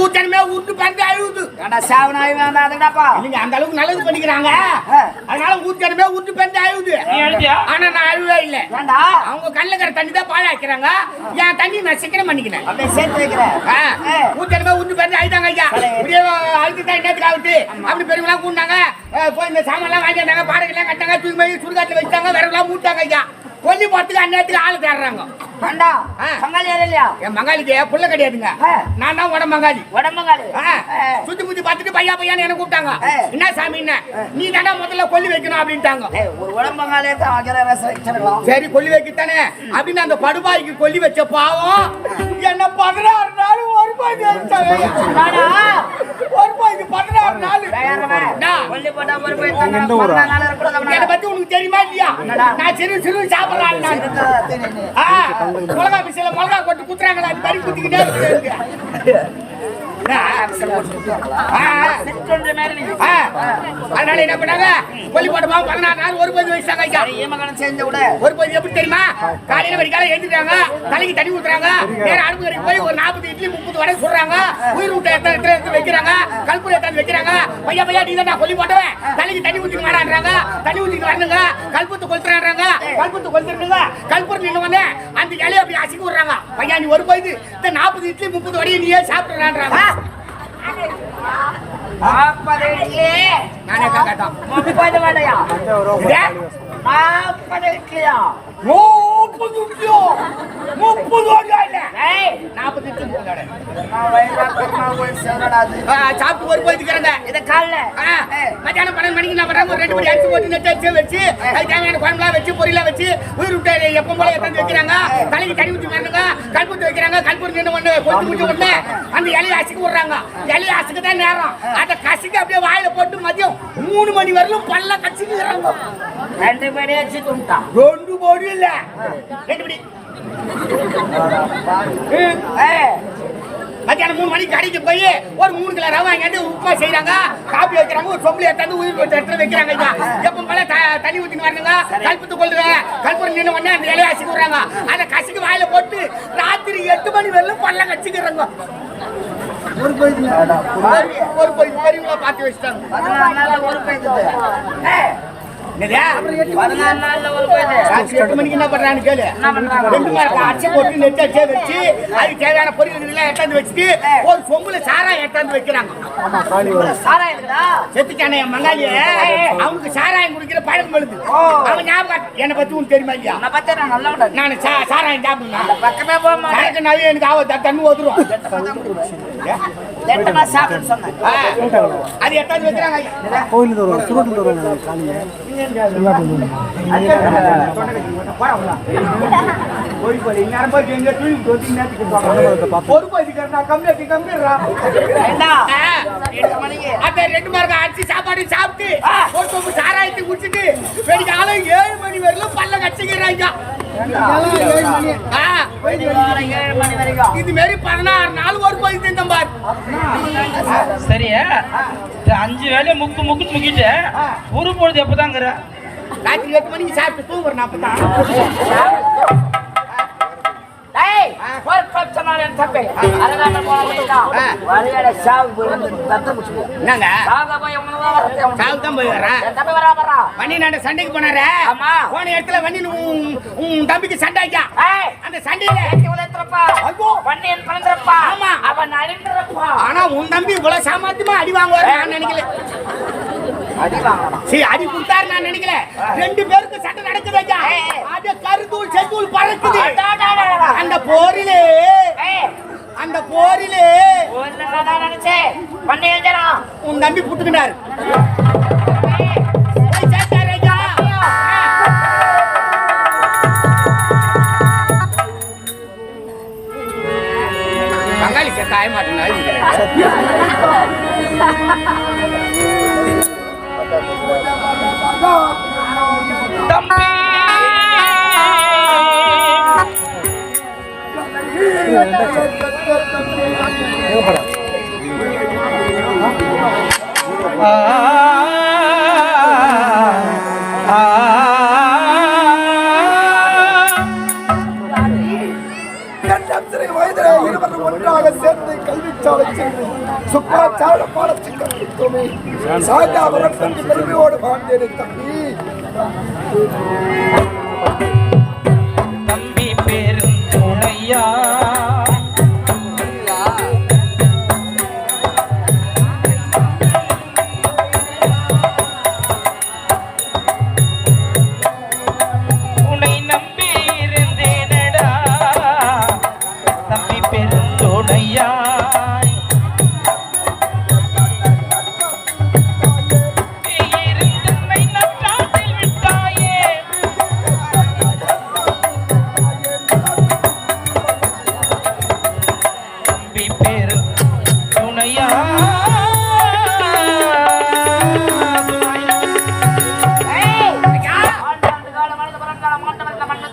ஊத்தனமே உருட்டு பறந்து அழுகுது ஏண்டா சாவனாய் வேண்டாம் அதுடாப்பா நீங்க அந்த அளவுக்கு நல்லது பண்ணிக்கிறாங்க. அதனால ஊத்தனமே உருட்டு பறந்து அழுகுது ஆனா நான் அழுவே இல்ல. ஏண்டா? அவங்க கண்ணுல இருக்கிற தண்ணி தான் பாழாக்கிறாங்க. என் தண்ணி நான் சிக்கனம் பண்ணிக்கிறேன் அப்படியே சேர்த்து வைக்கிறேன். ஊத்தனமே உருட்டு பறந்து அழுதாங்க ஐயா. இப்படியே அழுது தான் என்னத்துக்கு ஆகுது? அப்படி பெரியவங்களாம் கூண்டாங்க போய் இந்த சாமான்லாம் வாங்கி வந்தாங்க பாடகெல்லாம் கட்டாங்க தூக்கி சுடுகாட்டுல வச்சாங்க விரவெல்லாம் மூட்டாங்க ஐயா. கொல்லி போறதுக்கு அந்நேரத்துக்கு ஆள் தேடுறாங்க. ஏண்டா? யாரும் இல்லையா? என் மங்காளிக்கு புள்ள கிடையாதுங்க. நான் தான் உட மங்காளி. உடம்பங்காளி ஆ, சுத்தி முத்தி பார்த்துட்டு பையா பையான்னு என்ன கூப்பிட்டாங்க. என்ன சாமி என்ன? நீ தானே முதல்ல கொல்லி வைக்கணும் அப்படின்ட்டாங்க. ஒரு உடம்பங்காலே சரி கொல்லி வைக்கத்தானே? அப்படின்னு அந்த படுபாய்க்கு கொல்லி வச்ச பாவம் என்ன பதினாறு நாள் ஒரு பாய்க்கு ஒரு பாய்க்கு பதினாறு நாள். என்ன? பத்தி உனக்கு தெரியுமா இல்லையா நான் சிறு சிறு சாப்பிடலாம் நான் ஆ, மிளகா பிசில மிளகா கொட்டு குத்துறாங்களா அது மாதிரி குத்திக்கிட்டே இருக்கு ஆ, சிற்றொன்று மாதிரி நீ. ஆ, அதனால என்ன பண்ணாங்க பதினாறு நாள் ஒரு பதி ஐயா செஞ்சு விடு ஒரு பதி எப்படி தெரியுமா காலையில வரைக்கால எழுந்துட்டாங்க தலைக்கு தண்ணி ஊத்துறாங்க நேரம் அடுப்பு கரைக்கு போய் ஒரு நாற்பது இட்லி முப்பது வடை சுடுறாங்க உயிர் விட்ட எத்தனை எத்தனை எடுத்து வைக்கிறாங்க கல்பூர் எத்தனை வைக்கிறாங்க பையா பையா நீ தான் கொல்லி போட்டவன். தலைக்கு தண்ணி ஊத்திக்க மாட்டான்றாங்க தண்ணி ஊத்திட்டு வரணுங்க. கல்பூத்து கொளுத்துறாங்க கல்பூத்து கொளுத்துறாங்க கல்பூர் நின்று வந்து அந்த இலையை அப்படி அசிக்க விடுறாங்க. பையா நீ ஒரு போய் இந்த நாற்பது இட்லி முப்பது வடையை நீயே சாப்பிடுறான்றாங்க. நாற்பது இட்லி. நானே கேட்டான் முப்பது வடையா? நாற்பது இட்லியா? முப்பது இட்லியோ முப்பது வடையா இல்ல ஏய் நாற்பது இட்லி முப்பது வடை நான் வயிறாக்கமா போய் சேரடா அது ஆ, சாப்பிட்டு ஒரு போயிட்டுக்கிறேங்க இது காலைல. மத்தியானம் பன்னெண்டு மணிக்கு நான் பண்றேன் ஒரு ரெண்டு மணி அரிசி போட்டு நெட்டு வச்சு அது தேவையான குழம்புலாம் வச்சு பொரியலாம் வச்சு உயிர் விட்டு எப்போ போல எத்தனை வைக்கிறாங்க. தலைக்கு தண்ணி ஊற்றி கல்பூத்து வைக்கிறாங்க. கல்பூர் நின்று ஒன்று கொண்டு முடிஞ்ச உடனே அந்த இலையை அசிக்க விடுறாங்க. இலையை அசிக்க தான் நேரம். அதை கசிக்க அப்படியே வாயில போட்டு மதியம் மூணு மணி வரலும் பல்ல கசிக்கிறாங்க. ரெண்டு வச்சு துண்டான் ரெண்டு மணி இல்ல. ரெண்டு மணி மத்தியானம் மூணு மணிக்கு கடைக்கு போய் ஒரு மூணு கிலோ ரவை வாங்கிட்டு உப்புமா செய்யறாங்க காப்பி வைக்கிறாங்க ஒரு சொம்பளி எடுத்தாந்து உயிர் வச்ச இடத்துல வைக்கிறாங்க ஐயா எப்போ த- தண்ணி ஊத்தின்னு வரணுங்க. கல்பத்து கொள்ளுங்க. கல்பூரம் நின்று உடனே அந்த இலையை அசிக்க விடுறாங்க. அதை கசிக்கு வாயில போட்டு ராத்திரி எட்டு மணி வரலும் பல்ல கச்சிக்கிறாங்க ஒரு ஒரு போய் பெரியவங்களா பார்த்து வச்சுட்டாங்க ஒரு ஏய் மணிக்கு என்ன பண்றான்னு கேளு. ரெண்டு அரிசி போட்டு நெட்டு அரிசியை வச்சு அதுக்கு தேவையான பொரியல் எல்லாம் எடுத்தாந்து வச்சுட்டு ஒரு சொம்புல சாராயம் எடுத்தாந்து வைக்கிறாங்க. சாராயம் செத்துட்டானே என் மங்காளி அவனுக்கு சாராயம் குடிக்கிற பழக்கம் எழுது அவன் ஞாபகம் என்னை பத்தி உனக்கு தெரியுமா இல்லையா? நான் நல்ல விட நான் சா- சாராயம் சாப்பிடுவேன். பக்கமே போக மாட்டேன். நாளே எனக்கு ஆவ தண்ணி ஓதுரும் அது எட்டாவது வைக்கிறாங்க. சுருட்டு காலையில் போய் எங்க தூக்கி நேரத்துக்கு போறாங்க. அந்த ரெண்டு மார்க்கு அரிசி சாப்பாடு சாப்பிட்டு ஒரு சாராயத்தை குடிச்சிட்டு ஏழு மணி வரையிலும் பல்ல கச்சிக்கிறாங்க இது மாரி பதினாறு நாள் ஒரு பதி தின்னம் பார். சரியா? அஞ்சு வேலையை முக்கு முக்கு முக்கிட்டு ஒரு பொழுது எப்பதாங்கிற? ராத்திரி எட்டு மணிக்கு சாப்பிட்டு தூங்குறேன் அப்பதான். என் தம்பி அரகாட்ட போனா ஆ. வழியாட சாவு போய் வந்து தத்து முடிச்சு என்னங்க சாக போய் உங்களை தான் வரத்தே உனக்கு. சாவு தான் போய் வரேன் என் தம்பி வரா வரா வண்டி நான் சண்டைக்கு போனாரு ஆமா. போன இடத்துல வண்டி உன் தம்பிக்கு சண்டை ஏய் அந்த சண்டையில ஏத்தி உதைத்திருப்பா. ஐயோ. வண்டியன் பிறந்திருப்பா. ஆமா. அவன் அழிந்திருப்பா. ஆனா உன் தம்பி இவ்வளவு சாமர்த்தியமா அடி வாங்குவாரு நான் நினைக்கல. சரி அடி கொடுத்தாரு நான் நினைக்கல. ரெண்டு பேருக்கு சண்டை நடக்குது ஐயா. அது கருத்தூள் செத்தூள் பறக்குது. அந்த போரிலே அந்த போரிலே நினைச்சேன். உன் தம்பி புட்டுக்கிட்டாரு. பங்காளி சேர்த்த ஆய மாட்டேன் தம்பி ஆ, ஆ, இரண்டாம் சிறை வயதிலே இருவரும் ஒன்றாக சேர்ந்து கல்வி சாலை பெருமையோடு வாழ்ந்தேன் தம்பி. Era